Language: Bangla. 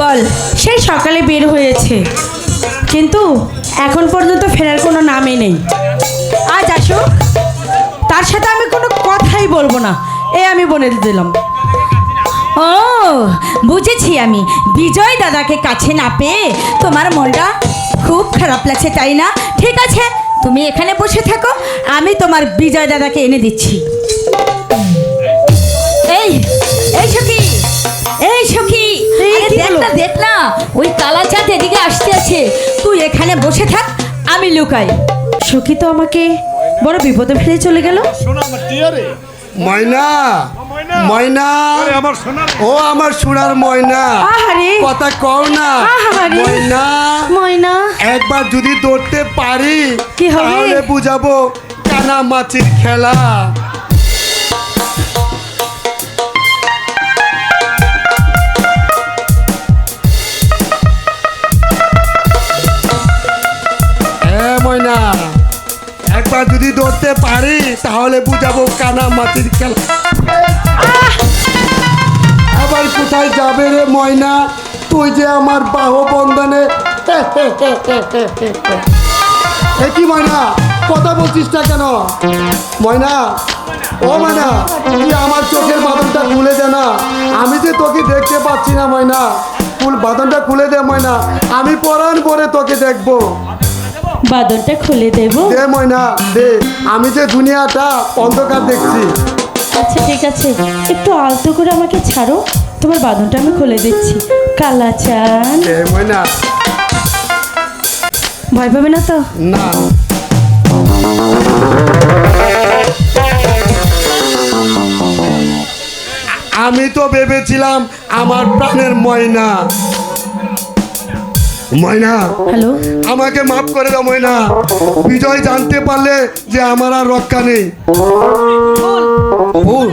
বল, সেই সকালে বের হয়েছে। কিন্তু এখন পর্যন্ত ফেরার কোনো নামই নেই। আজ আসো তার সাথে আমি কোনো কথাই বলব না। এ আমি বলে দিলাম। ও, বুঝেছি আমি। বিজয় দাদাকে কাছে না পেয়ে তোমার মনটা খুব খারাপ লাগছে, তাই না? ঠিক আছে, তুমি এখানে বসে থাকো, আমি তোমার বিজয় দাদাকে এনে দিচ্ছি। এই, দেখ না ওই কালাচাঁদ এদিকে আসতে আছে। তুই এখানে বসে থাক আমি লুকাই। সখী তো আমাকে বড় বিপদে ফেলে চলে গেল। ময়না ময়না। আমার ও আমার সোনার ময়না। আহারে। কথা কও না। ময়না। ময়না। একবার যদি দৌড়তে পারি কি হবে? তাহলে বুঝাবো কানা মাছির খেলা। ময়না একবার যদি দৌড়তে পারি তাহলে বুঝাবো কানা মাছির খেলা। আবার কোথায় যাবে রে ময়না? তুই যে আমার বাহু বন্ধনে কি ময়না? কথা বলছিস না কেন? ময়না? ও ময়না তুই আমার চোখের বাঁধনটা খুলে দে না। আমি যে তোকে দেখতে পাচ্ছি না ময়না। ফুল বাঁধনটা খুলে দে ময়না। আমি পরাণ পরে তোকে দেখব। বাদনটা খুলে দেব। দে ময়না দে। আমি যে দুনিয়াটা অন্ধকার দেখছি। আচ্ছা ঠিক আছে। একটু আলতো করে আমাকে ছাড়ো। তোমার বাদনটা আমি খুলে দিচ্ছি। কালাচান। দে ময়না। ভয় পাবে না তো? না। আমি তো ভেবেছিলাম আমার প্রাণের ময়না। ময়না হ্যালো। আমাকে মাফ করে দাও ময়না। বিজয় জানতে পারলে যে আমার আর রক্ষা নেই। ভুল